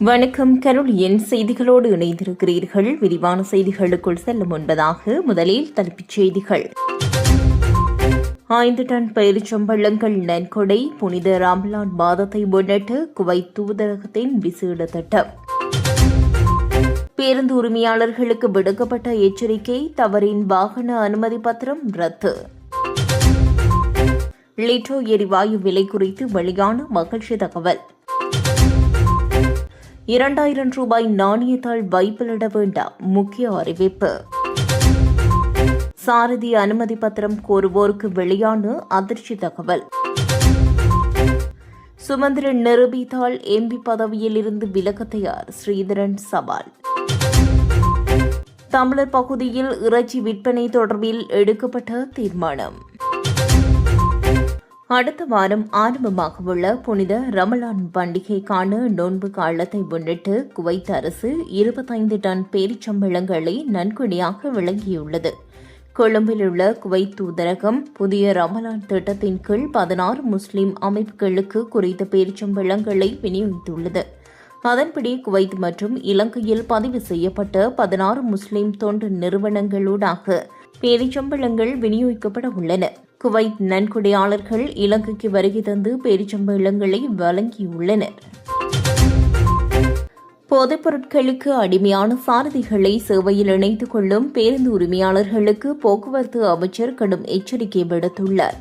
வணக்கம் கருளியின் செய்திகளோடு இணைந்திருக்கிறீர்கள். விரிவான செய்திகளுக்குள் செல்லும் முன்பதாக முதலில் தலைப்புச் செய்திகள். ஐந்து டன் பயிர்ச்சம்பள்ளங்கள் நன்கொடை புனித ராம்லான் மாதத்தை முன்னிட்டு குவைத் தூதரகத்தின் விசேட திட்டம். பேருந்து உரிமையாளர்களுக்கு விடுக்கப்பட்ட எச்சரிக்கை தவறின் வாகன அனுமதி பத்திரம் ரத்து. லிட்டோ எரிவாயு விலை குறித்து வெளியான மகிழ்ச்சி தகவல். இரண்டாயிரம் ரூபாய் நாணயத்தால் வைப்பிலிட வேண்டாம் முக்கிய அறிவிப்பு. சாரதி அனுமதி பத்திரம் கோருவோருக்கு வெளியான அதிர்ச்சி தகவல். சுமந்திரன் நிரூபித்தால் எம்பி பதவியில் இருந்து விலக தயார் ஸ்ரீதரன் சவால். தமிழர் பகுதியில் இறைச்சி விற்பனை தொடர்பில் எடுக்கப்பட்ட தீர்மானம். அடுத்த வாரம் ஆரம்பமாகவுள்ள புனித ரமலான் பண்டிகைக்கான நோன்பு காலத்தை முன்னிட்டு குவைத் அரசு இருபத்தைந்து டன் பேரிச்சம்பழங்களை நன்கொடையாக வழங்கியுள்ளது. கொழும்பில் உள்ள குவைத் தூதரகம் புதிய ரமலான் திட்டத்தின் கீழ் பதினாறு முஸ்லிம் அமைப்புகளுக்கு குறித்த பேரிச்சம்பழங்களை விநியோகித்துள்ளது. அதன்படி குவைத் மற்றும் இலங்கையில் பதிவு செய்யப்பட்ட பதினாறு முஸ்லிம் தொண்டு நிறுவனங்களூடாக பேரிச்சம்பழங்கள் விநியோகிக்கப்பட உள்ளன. குவைத் நன்கொடையாளர்கள் இலங்கைக்கு வருகை தந்து பேரிச்சம்பழங்களை வழங்கியுள்ளனர். போதைப் பொருட்களுக்கு அடிமையான சாரதிகளை சேவையில் இணைத்துக் கொள்ளும் பேருந்து உரிமையாளர்களுக்கு போக்குவரத்து அமைச்சர் கடும் எச்சரிக்கை விடுத்துள்ளார்.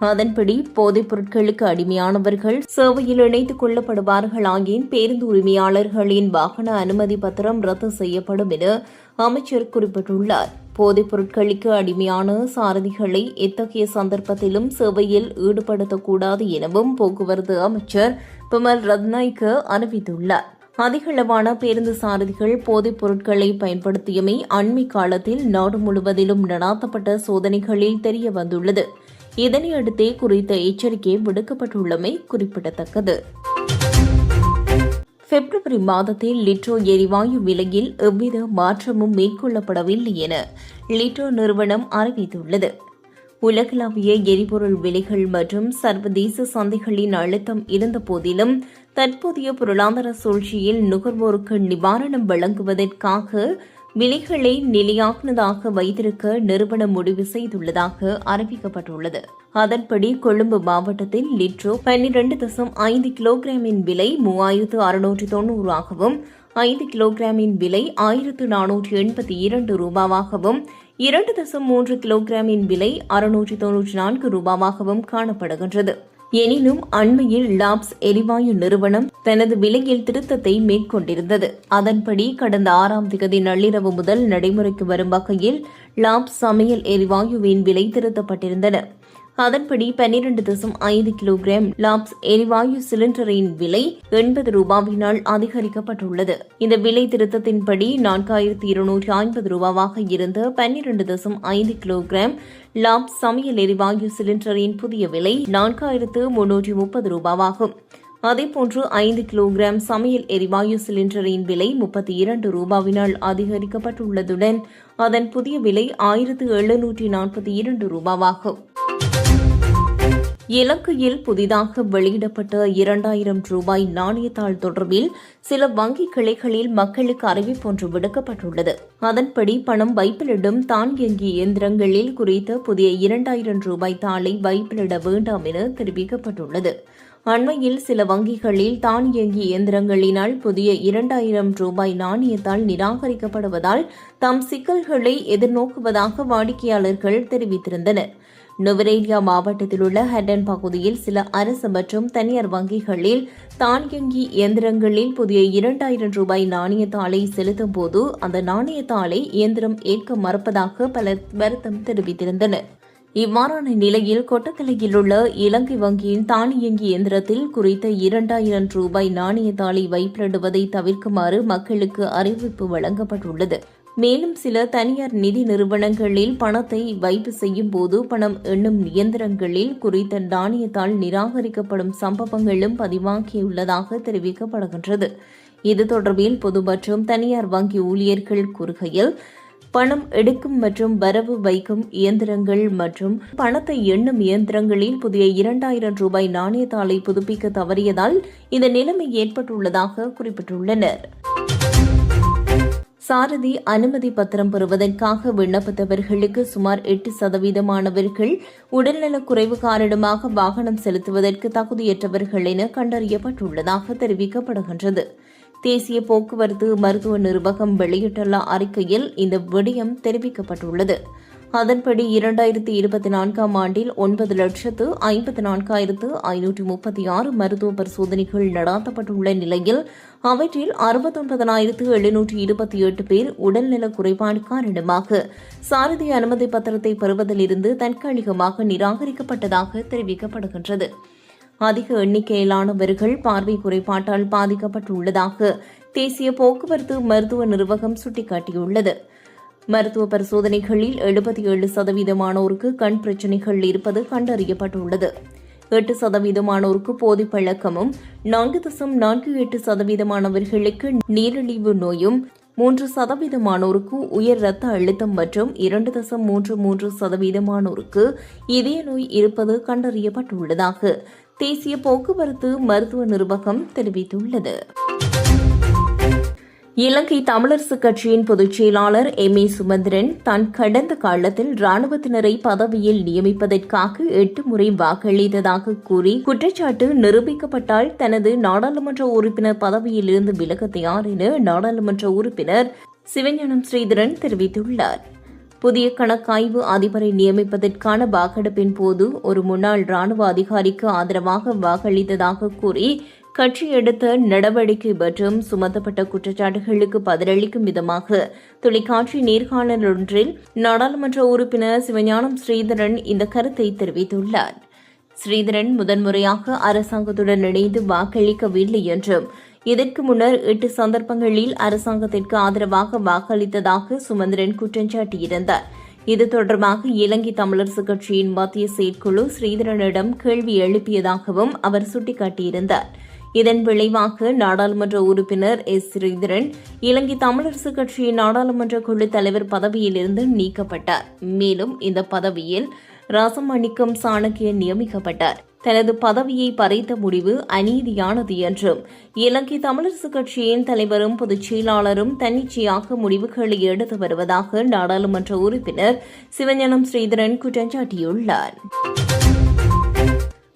அதன்படி போதைப் பொருட்களுக்கு அடிமையானவர்கள் சேவையில் இணைத்துக் கொள்ளப்படுவார்கள் பேருந்து உரிமையாளர்களின் வாகன அனுமதி பத்திரம் ரத்து செய்யப்படும் என அமைச்சர் குறிப்பிட்டுள்ளார். போதைப் பொருட்களுக்கு அடிமையான சாரதிகளை எத்தகைய சந்தர்ப்பத்திலும் சேவையில் ஈடுபடுத்தக்கூடாது எனவும் போக்குவரத்து அமைச்சர் பிமல் ரத்நாய்க்கு அறிவித்துள்ளார். அதிகளவான பேருந்து சாரதிகள் போதைப் பொருட்களை பயன்படுத்தியமை அண்மை காலத்தில் நாடு முழுவதிலும் நடாத்தப்பட்ட சோதனைகளில் தெரிய வந்துள்ளது இதனையடுத்தே குறித்த எச்சரிக்கை விடுக்கப்பட்டுள்ளமை குறிப்பிடத்தக்கது. பிப்ரவரி மாதத்தில் லிட்ரோ எரிவாயு விலையில் எவ்வித மாற்றமும் மேற்கொள்ளப்படவில்லை என லிட்ரோ நிறுவனம் அறிவித்துள்ளது. உலகளாவிய எரிபொருள் விலைகள் மற்றும் சர்வதேச சந்தைகளின் அழுத்தம் இருந்தபோதிலும் தற்போதைய பொருளாதார சூழ்ச்சியில் நுகர்வோருக்கு நிவாரணம் வழங்குவதற்காக விலைகளை நிலையானதாக வைத்திருக்க நிறுவனம் முடிவு செய்துள்ளதாக அறிவிக்கப்பட்டுள்ளது. அதன்படி கொழும்பு மாவட்டத்தில் லிட்ரோ பன்னிரண்டு தசம் ஐந்து கிலோகிராமின் விலை மூவாயிரத்து அறுநூற்று தொன்னூறாகவும் ஐந்து கிலோகிராமின் விலை ஆயிரத்து நானூற்று எண்பத்தி இரண்டு ரூபாவாகவும் இரண்டு தசம் மூன்று கிலோகிராமின் விலை அறுநூற்றி தொன்னூற்றி நான்கு ரூபாவாகவும் காணப்படுகின்றது. எனினும் அண்மையில் லாப்ஸ் எரிவாயு நிறுவனம் தனது விலையில் திருத்தத்தை மேற்கொண்டிருந்தது. அதன்படி கடந்த ஆறாம் திகதி நள்ளிரவு முதல் நடைமுறைக்கு வரும் வகையில் லாப்ஸ் சமையல் எரிவாயுவின் விலை திருத்தப்பட்டிருந்தன. அதன்படி பன்னிரண்டு தசம் ஐந்து கிலோகிராம் லாப்ஸ் எரிவாயு சிலிண்டரின் விலை எண்பது ரூபாவினால் அதிகரிக்கப்பட்டுள்ளது. இந்த விலை திருத்தத்தின்படி நான்காயிரத்தி இருநூற்றி ஐம்பது ரூபாவாக இருந்த பன்னிரண்டு தசம் ஐந்து கிலோகிராம் லாப்ஸ் சமையல் எரிவாயு சிலிண்டரின் புதிய விலை நான்காயிரத்து முன்னூற்றி முப்பது ரூபாவாகும். அதேபோன்று ஐந்து கிலோகிராம் சமையல் எரிவாயு சிலிண்டரின் விலை முப்பத்தி இரண்டு ரூபாவினால் அதிகரிக்கப்பட்டுள்ளதுடன் அதன் புதிய விலை ஆயிரத்து எழுநூற்றி நாற்பத்தி இரண்டு ரூபாவாகும். இலங்கையில் புதிதாக வெளியிடப்பட்ட இரண்டாயிரம் ரூபாய் நாணயத்தாள் தொடர்பில் சில வங்கி கிளைகளில் மக்களுக்கு அறிவிப்பு ஒன்று விடுக்கப்பட்டுள்ளது. அதன்படி பணம் வைப்பிலிடும் தானியங்கி இயந்திரங்களில் குறித்த புதிய இரண்டாயிரம் ரூபாய் தாளை வைப்பிலிட வேண்டாம் என தெரிவிக்கப்பட்டுள்ளது. அண்மையில் சில வங்கிகளில் தானியங்கி இயந்திரங்களினால் புதிய இரண்டாயிரம் ரூபாய் நாணயத்தால் நிராகரிக்கப்படுவதால் தாம் சிக்கல்களை எதிர்நோக்குவதாக வாடிக்கையாளர்கள் தெரிவித்திருந்தனர். நுவரேலியா மாவட்டத்தில் உள்ள ஹெட்டன் பகுதியில் சில அரசு மற்றும் தனியார் வங்கிகளில் தானியங்கி இயந்திரங்களில் புதிய இரண்டாயிரம் ரூபாய் நாணயத்தாளை செலுத்தும் போது அந்த நாணயத்தாளை இயந்திரம் ஏற்க மறுப்பதாக பலர் வருத்தம் தெரிவித்திருந்தனர். இவ்வாறான நிலையில் கொட்டக்கலையில் உள்ள இலங்கை வங்கியின் தானியங்கி இயந்திரத்தில் குறித்த இரண்டாயிரம் ரூபாய் நாணயத்தாளை வைப்பிடுவதை தவிர்க்குமாறு மக்களுக்கு அறிவிப்பு வழங்கப்பட்டுள்ளது. மேலும் சில தனியார் நிதி நிறுவனங்களில் பணத்தை வைப்பு செய்யும் போது பணம் எண்ணும் இயந்திரங்களில் குறித்த தானியத்தால் நிராகரிக்கப்படும் சம்பவங்களும் பதிவாகியுள்ளதாக தெரிவிக்கப்படுகின்றது. இது தொடர்பில் பொது மற்றும் தனியார் வங்கி ஊழியர்கள் கூறுகையில் பணம் எடுக்கும் மற்றும் வரவு வைக்கும் இயந்திரங்கள் மற்றும் பணத்தை எண்ணும் இயந்திரங்களில் புதிய இரண்டாயிரம் ரூபாய் நாணயத்தாளை புதுப்பிக்க தவறியதால் இந்த நிலைமை ஏற்பட்டுள்ளதாக குறிப்பிட்டுள்ளனர். சாரதி அனுமதி பத்திரம் பெறுவதற்காக விண்ணப்பித்தவர்களுக்கு சுமார் எட்டு சதவீதமானவர்கள் உடல்நலக் குறைவு காரணமாக வாகனம் செலுத்துவதற்கு தகுதியற்றவர்கள் என கண்டறியப்பட்டுள்ளதாக தெரிவிக்கப்படுகின்றது. தேசிய போக்குவரத்து மருத்துவ நிர்வாகம் வெளியிட்டுள்ள அறிக்கையில் இந்த விடயம் தெரிவிக்கப்பட்டுள்ளது. அதன்படி இரண்டாயிரத்தி இருபத்தி நான்காம் ஆண்டில் ஒன்பது லட்சத்து ஐம்பத்தி நான்காயிரத்து ஐநூற்றி முப்பத்தி ஆறு மருத்துவ பரிசோதனைகள் நடாத்தப்பட்டுள்ள நிலையில் அவற்றில் அறுபத்தொன்பதனாயிரத்து எழுநூற்றி இருபத்தி எட்டு பேர் உடல்நல குறைபாடு காரணமாக சாரதி அனுமதி பத்திரத்தை பெறுவதிலிருந்து தற்காலிகமாக நிராகரிக்கப்பட்டதாக தெரிவிக்கப்படுகின்றது. அதிக எண்ணிக்கையிலானவர்கள் பார்வை குறைபாட்டால் பாதிக்கப்பட்டுள்ளதாக தேசிய போக்குவரத்து மருத்துவ நிர்வாகம் சுட்டிக்காட்டியுள்ளது. மருத்துவ பரிசோதனைகளில் எழுபத்தி ஏழு சதவீதமானோருக்கு கண் பிரச்சினைகள் இருப்பது கண்டறியப்பட்டுள்ளது. எட்டு சதவீதமானோருக்கு போதை பழக்கமும் நான்கு தசம் நான்கு எட்டு சதவீதமானவர்களுக்கு நீரிழிவு நோயும் மூன்று சதவீதமானோருக்கு உயர் ரத்த அழுத்தம் மற்றும் இரண்டு தசம் மூன்று மூன்று சதவீதமானோருக்கு இதய நோய் இருப்பது கண்டறியப்பட்டுள்ளதாக தேசிய போக்குவரத்து மருத்துவ நிர்வாகம் தெரிவித்துள்ளது. இலங்கை தமிழரசு கட்சியின் பொதுச் செயலாளர் எம். ஏ. சுமந்திரன் தான் கடந்த காலத்தில் ராணுவத்தினரை பதவியில் நியமிப்பதற்காக எட்டு முறை வாக்களித்ததாக கூறி குற்றச்சாட்டு நிரூபிக்கப்பட்டால் தனது நாடாளுமன்ற உறுப்பினர் பதவியிலிருந்து விலக தயார் என நாடாளுமன்ற உறுப்பினர் சிவஞானம் ஸ்ரீதரன் தெரிவித்துள்ளார். புதிய கணக்காய்வு அதிபரை நியமிப்பதற்கான வாக்கெடுப்பின் போது ஒரு முன்னாள் ராணுவ அதிகாரிக்கு ஆதரவாக வாக்களித்ததாக கூறி கட்சி எடுத்த நடவடிக்கை மற்றும் சுமத்தப்பட்ட குற்றச்சாட்டுகளுக்கு பதிலளிக்கும் விதமாக தொலைக்காட்சி நேர்காணல் ஒன்றில் நாடாளுமன்ற உறுப்பினர் சிவஞானம் ஸ்ரீதரன் இந்த கருத்தை தெரிவித்துள்ளார். ஸ்ரீதரன் முதன்முறையாக அரசாங்கத்துடன் இணைந்து வாக்களிக்கவில்லை என்றும் இதற்கு முன்னர் எட்டு சந்தர்ப்பங்களில் அரசாங்கத்திற்கு ஆதரவாக வாக்களித்ததாக சுமந்திரன் குற்றம் சாட்டியிருந்தார். இது தொடர்பாக இலங்கை தமிழரசுக் கட்சியின் மத்திய செயற்குழு ஸ்ரீதரனிடம் கேள்வி எழுப்பியதாகவும் அவர் சுட்டிக்காட்டியிருந்தார். இதன் விளைவாக நாடாளுமன்ற உறுப்பினர் எஸ். ஸ்ரீதரன் இலங்கை தமிழரசுக் கட்சியின் நாடாளுமன்ற குழு தலைவர் பதவியிலிருந்து நீக்கப்பட்டார். மேலும் இந்த பதவியில் ராசமணிக்கம் சாணக்கியன் நியமிக்கப்பட்டார். தனது பதவியை பறைத்த முடிவு அநீதியானது என்றும் இலங்கை தமிழரசுக் கட்சியின் தலைவரும் பொதுச் செயலாளரும் தன்னிச்சையாக முடிவுகளை எடுத்து வருவதாக நாடாளுமன்ற உறுப்பினர் சிவஞானம் ஸ்ரீதரன் குற்றஞ்சாட்டியுள்ளார்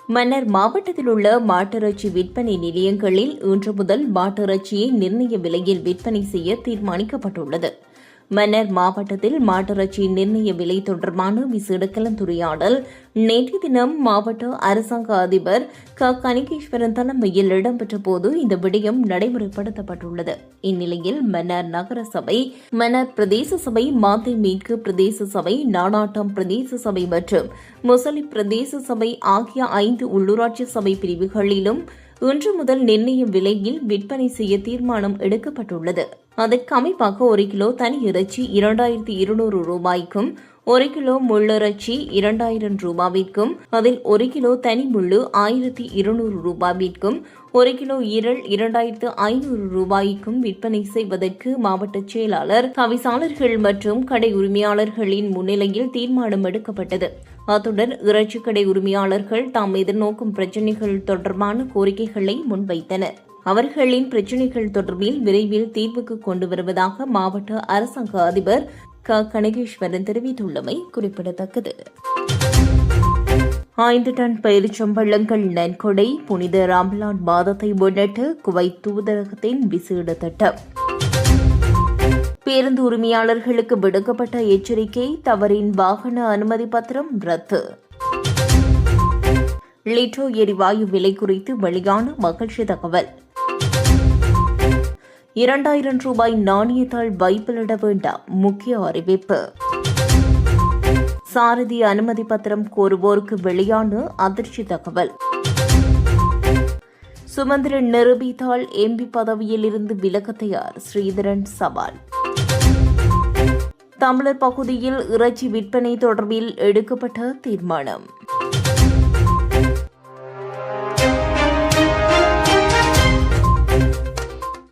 மன்னர் மாவட்டத்தில் உள்ள மாட்டிறைச்சி விற்பனை நிலையங்களில் இன்று முதல் மாட்டிறைச்சியை நிர்ணய விலையில் விற்பனை செய்ய தீர்மானிக்கப்பட்டுள்ளது. மன்னர் மாவட்டத்தில் மாட்டிறைச்சி நிர்ணய விலை தொடர்பான விசேட கலந்துரையாடல். நேற்று தினம் மாவட்ட அரசாங்க அதிபர் க. கணிகேஸ்வரன் தலைமையில் இடம்பெற்ற போது இந்த விடயம் நடைமுறைப்படுத்தப்பட்டுள்ளது. இந்நிலையில் மன்னர் நகர சபை மன்னர் பிரதேச சபை மாத்தை மீட்கு பிரதேச சபை நாடாட்டம் பிரதேச சபை மற்றும் முசலி பிரதேச சபை ஆகிய ஐந்து உள்ளூராட்சி சபை பிரிவுகளிலும் இன்று முதல் நிர்ணய விலையில் விற்பனை செய்ய தீர்மானம் எடுக்கப்பட்டுள்ளது. அதற்கு அமைப்பாக ஒரு கிலோ தனி இறைச்சி இரண்டாயிரத்தி இருநூறு ரூபாய்க்கும் ஒரு கிலோ முள்ளிறைச்சி இரண்டாயிரம் ரூபாவிற்கும் அதில் ஒரு கிலோ தனி முள்ளு ஆயிரத்தி இருநூறு ரூபாவிற்கும் ஒரு கிலோ ஈரல் இரண்டாயிரத்து ஐநூறு ரூபாய்க்கும் விற்பனை செய்வதற்கு மாவட்ட செயலாளர் தவிசாளர்கள் மற்றும் கடை உரிமையாளர்களின் முன்னிலையில் தீர்மானம் எடுக்கப்பட்டது. அத்துடன் இறைச்சி கடை உரிமையாளர்கள் தாம் எதிர்நோக்கும் பிரச்சினைகள் தொடர்பான கோரிக்கைகளை முன்வைத்தனர். அவர்களின் பிரச்சினைகள் தொடர்பில் விரைவில் தீர்வுக்கு கொண்டு வருவதாக மாவட்ட அரசாங்க அதிபர் க. கனகேஸ்வரன் தெரிவித்துள்ளமை குறிப்பிடத்தக்கது. ஐந்து டன் பயிர்ச்சம்பள்ளங்கள் நன்கொடை புனித ராம்லான் மாதத்தை முன்னிட்டு குவைத் தூதரகத்தின் விசேட திட்டம். பேருந்து உரிமையாளர்களுக்கு விடுக்கப்பட்ட எச்சரிக்கை தவறின் வாகன அனுமதி பத்திரம் ரத்து. லிட்டோ எரிவாயு விலை குறித்து வெளியான மகிழ்ச்சி தகவல். இரண்டாயிரம் ரூபாய் நாணயத்தால் பைபிளிட வேண்டாம். முக்கிய அறிவிப்பு. சாரதி அனுமதி பத்திரம் கோருவோருக்கு வெளியான அதிர்ச்சி தகவல். சுமந்திரன் நிரூபித்தால் எம்பி பதவியில் இருந்து விலக தயார் ஸ்ரீதரன் சவால். தமிழர் பகுதியில் இறைச்சி விற்பனை தொடர்பில் எடுக்கப்பட்ட தீர்மானம்.